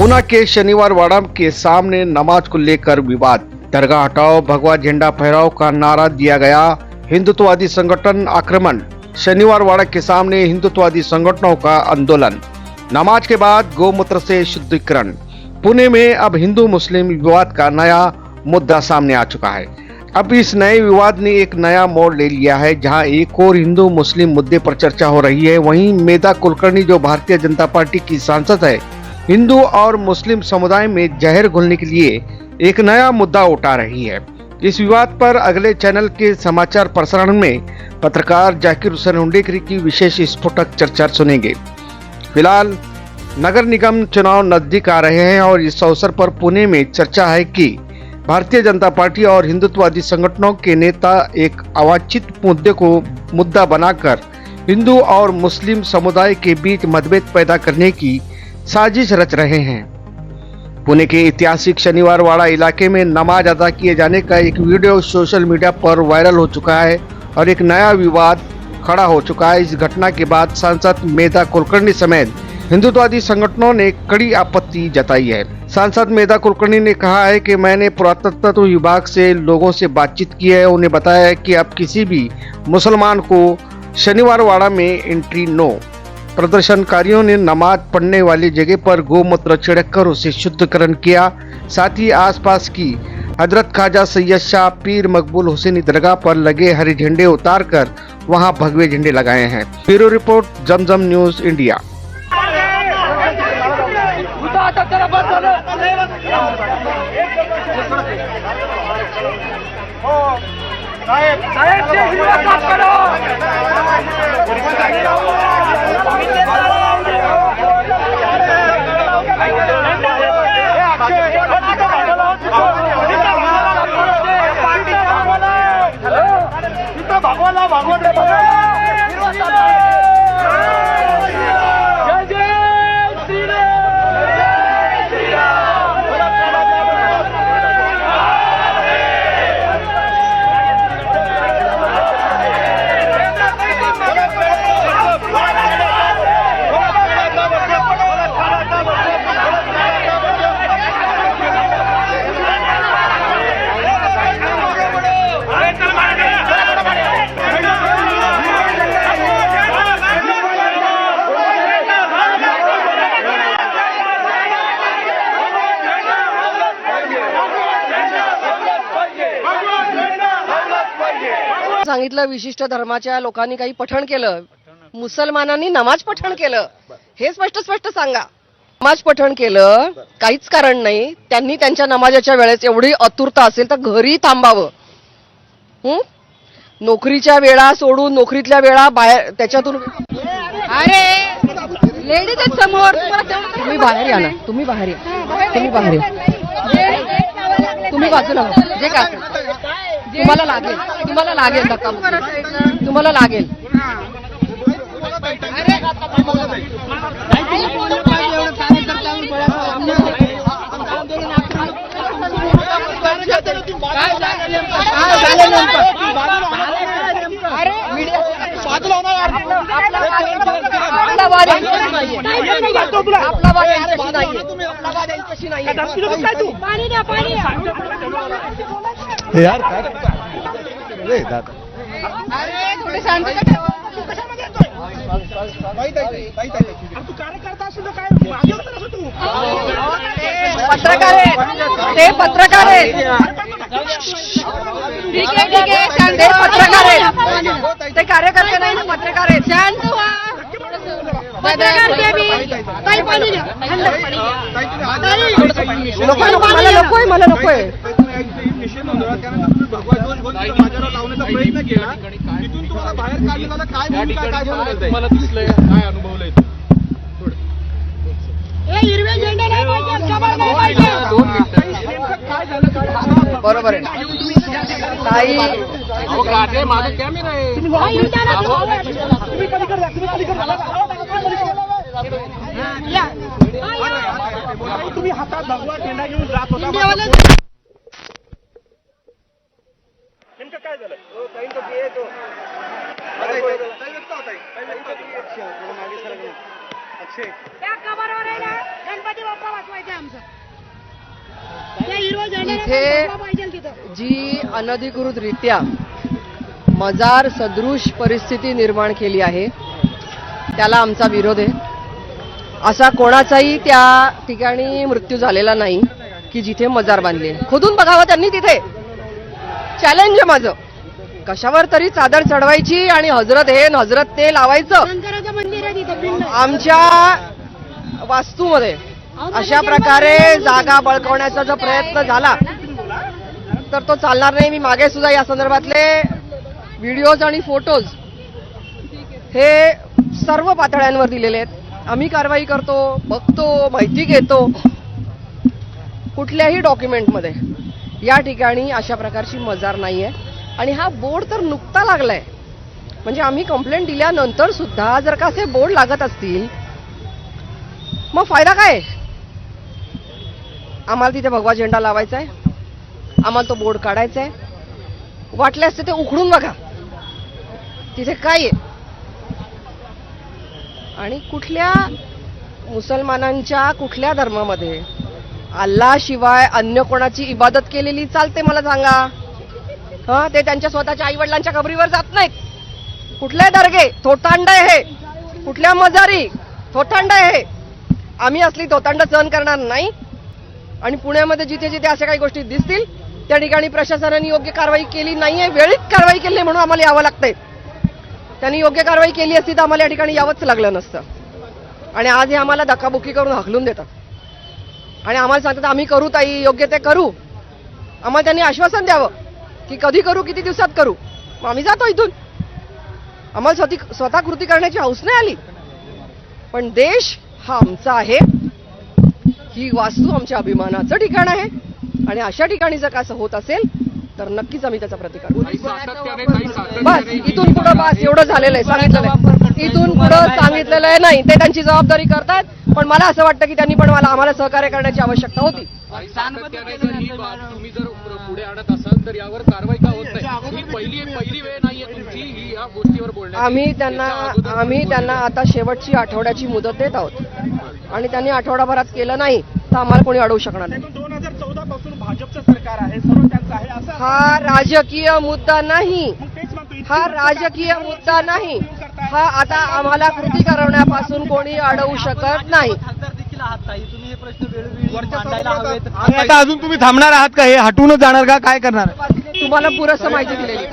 पुणे के शनिवार वाड़ा के सामने नमाज़ को लेकर विवाद। दरगाह हटाओ, भगवा झंडा फहराओ का नारा दिया गया। हिंदुत्ववादी संगठन आक्रमण। शनिवार वाड़ा के सामने हिंदुत्ववादी संगठनों का आंदोलन। नमाज़ के बाद गोमूत्र से शुद्धिकरण। पुणे में अब हिंदू मुस्लिम विवाद का नया मुद्दा सामने आ चुका है। अब इस नए विवाद ने एक नया मोड़ ले लिया है, जहाँ एक और हिंदू मुस्लिम मुद्दे पर चर्चा हो रही है। वहीं मेधा कुलकर्णी, जो भारतीय जनता पार्टी की सांसद है हिंदू और मुस्लिम समुदाय में जहर घुलने के लिए एक नया मुद्दा उठा रही है। इस विवाद पर अगले चैनल के समाचार प्रसारण में पत्रकार जाकिर हुसैन उंडेकरी की विशेष स्फोटक चर्चा सुनेंगे। फ़िलहाल, नगर निगम चुनाव नज़दीक आ रहे हैं और इस अवसर पर पुणे में चर्चा है कि भारतीय जनता पार्टी और हिंदुत्ववादी संगठनों के नेता एक अवांछित मुद्दे को मुद्दा बनाकर हिंदू और मुस्लिम समुदाय के बीच मतभेद पैदा करने की साजिश रच रहे हैं। पुणे के ऐतिहासिक शनिवार वाड़ा इलाके में नमाज़ अदा किए जाने का एक वीडियो सोशल मीडिया पर वायरल हो चुका है और एक नया विवाद खड़ा हो चुका है। इस घटना के बाद सांसद मेधा कुलकर्णी समेत हिंदुत्ववादी संगठनों ने कड़ी आपत्ति जताई है। सांसद मेधा कुलकर्णी ने कहा है कि मैंने पुरातत्व विभाग से लोगों से बातचीत की है। उन्हें बताया है कि अब किसी भी मुसलमान को शनिवार वाड़ा में एंट्री नो। प्रदर्शनकारियों ने नमाज़ पढ़ने वाली जगह पर गोमूत्र छिड़ककर उसे शुद्धकरण किया, साथ ही आसपास की हज़रत ख्वाजा सैयद शाह पीर मकबूल हुसैनी दरगाह पर लगे हरे झंडे उतारकर वहाँ भगवे झंडे लगाए हैं। Bureau report, Zamzam news India. साहेब সাহেব सांगितलं विशिष्ट धर्माच्या लोकांनी काही पठण केलं. मुसलमानांनी नमाज पठण केलं. हे स्पष्ट स्पष्ट सांगा. नमाज पठण केलं काहीच कारण नाही. त्यांनी त्यांच्या नमाजाच्या वेळेस एवढी अतुरता असेल तर घरी थांबावं. हं? नोकरीच्या वेळा सोडून नोकरीतल्या वेळा बाहेर त्याच्यातून अरे लेडीज समोर. तुम्ही बाहेर या ना. तुम्ही बाहेर या. तुम्ही बाहेर या. तुम्ही बाजूला. जे असेल. तुम्हाला लागेल. तुम्हाला लागेल धक्का तुम्हाला लागेल आपला वाद यांच्याशी नाहीये. आपला वाद यांच्याशी नाहीये. आपला वाद यांच्याशी नाहीये. पाणी द्या पाणी द्या शांतता ठेवा पत्रकार आहेत ते पत्रकार आहेत ठीक आहे ठीक आहे ते. पत्रकार आहेत ते कार्यकर्ते नाही ना पत्रकार आहेत शांत व्हा पत्रकार घ्या मी ताई पाणी द्या थंड पाणी द्या ताई, नकोय नको मला नकोय निषेध नोंदवला त्यानंतर भगवा ध्वज घेऊन तिथं बाजारात लावण्याचा प्रयत्न केला. तिथून तुम्हाला बाहेर आलं काय भूमिका काय मला दिसलंय? काय अनुभवलंय हिरवे झेंडे नाही पाहिजे बरोबर आहे. तुम्हाला. तुम्ही हातात भगवा झेंडा घेऊन जात होता. नेमकं काय झालं? त्या कबरवर आहे ना गणपती बाप्पा बसवायचे आमचं. त्या झेंड्याला इथे- बाप्पा पाहिजे तिथं. जी अनधिकृतरित्या मजार सदृश परिस्थिती निर्माण केली आहे त्याला आमचा विरोध आहे. असा कोणाचाही त्या ठिकाणी मृत्यू झालेला नाही की जिथे मजार बांधली. खोदून बघावं त्यांनी तिथे. चॅलेंज आहे माझं. कशावर तरी चादर चढवायची आणि हजरत हे हजरत ते लावायचं. आमच्या वास्तूमध्ये अशा प्रकारे जागा बळकवण्याचा जो प्रयत्न झाला तर तो चालणार नाही. मी मागे सुद्धा या संदर्भातले व्हिडिओज आणि फोटोज हे सर्व पातळ्यांवर दिलेले आहेत. आम्ही कारवाई करतो बघतो माहिती घेतो कुठल्याही डॉक्युमेंटमध्ये या ठिकाणी अशा प्रकारची मजार नाही आहे आणि हा बोर्ड तर नुकता लागलाय. म्हणजे आम्ही कंप्लेंट दिल्यानंतर सुद्धा जर का असे बोर्ड लागत असतील मग फायदा काय? आहे? आम्हाला तिथे भगवा झेंडा लावायचा आहे आम्हाला तो बोर्ड काढायचा आहे वाटल्यास ते उखडून बघा. तिथे काय आहे? आणि कुठल्या मुसलमानांच्या कुठल्या धर्मामध्ये अल्लाशिवाय अन्य कोणाची इबादत केलेली चालते मला सांगा. हा ते त्यांच्या स्वतःच्या आईवडिलांच्या कबरीवर जात नाहीत. कुठले दर्गे? थोटांड आहे हे. कुठल्या मजारी? थोटांड आहे हे. आम्ही असली थोतांड सहन करणार नाही. आणि पुण्यामध्ये जिथे जिथे अशा काही गोष्टी दिसतील त्या ठिकाणी प्रशासनाने योग्य कारवाई केली नाहीये. वेळीच कारवाई केली म्हणून आम्हाला यावं लागतंय. त्यांनी योग्य कारवाई केली असती तर आम्हाला या ठिकाणी यावंच लागलं नसतं. आणि आज हे आम्हाला धक्काबुक्की करून हकलून देतात. आणि आम्हाला सांगतात आम्ही करू ताई योग्य ते करू. आम्हाला त्यांनी आश्वासन द्यावं की कधी करू किती दिवसात करू. मग आम्ही जातो इथून. आम्हाला स्वतः स्वतः कृती करण्याची हौस नाही आली. पण देश हा आमचा आहे. ही वास्तू आमच्या अभिमानाचं ठिकाण आहे. आणि अशा ठिकाणी जर का असं होत असेल तर नक्कीच आम्ही त्याचा प्रतिकार करू. बस इथून पुढं बस एवढं झालेलं आहे सांगितलेलं आहे. इथून पुढं सांगितलेलं आहे नाही ते त्यांची जबाबदारी करतायत पण मला असं वाटतं की त्यांनी पण मला आम्हाला सहकार्य करण्याची आवश्यकता होती. ही तुम्ही जर पुढे आणत असाल तर यावर कारवाई का होत नाही? ही पहिली पहिली वेळ नाहीये तुमची ही या गोष्टीवर बोलण्याची. आम्ही त्यांना आम्ही त्यांना आता शेवटची आठवड्याची मुदत देत आहोत. आणि त्यांनी आठवडाभरात केलं नाही तर आम्हाला कोणी अडवू शकणार नाही. भाजपचं सरकार आहे सर्व त्यांचं आहे असं हा राजकीय मुद्दा नाही. मग तेच म्हणतो इतकी हा वर्ष राजकीय आपण मुद्दा नाही. हा आता आम्हाला कृती करवण्यापासून कोणी अडवू शकत नाही. खासदार देखील आहात ताई. तुम्ही हे प्रश्न वेळोवेळी वरच्या मांडायला सभागृहात हवेत. आणि आता अजून तुम्ही थांबणार आहात का? हे हटूनच जाणार का? काय करणार? तुम्हाला पुरेसं माहिती दिलेली.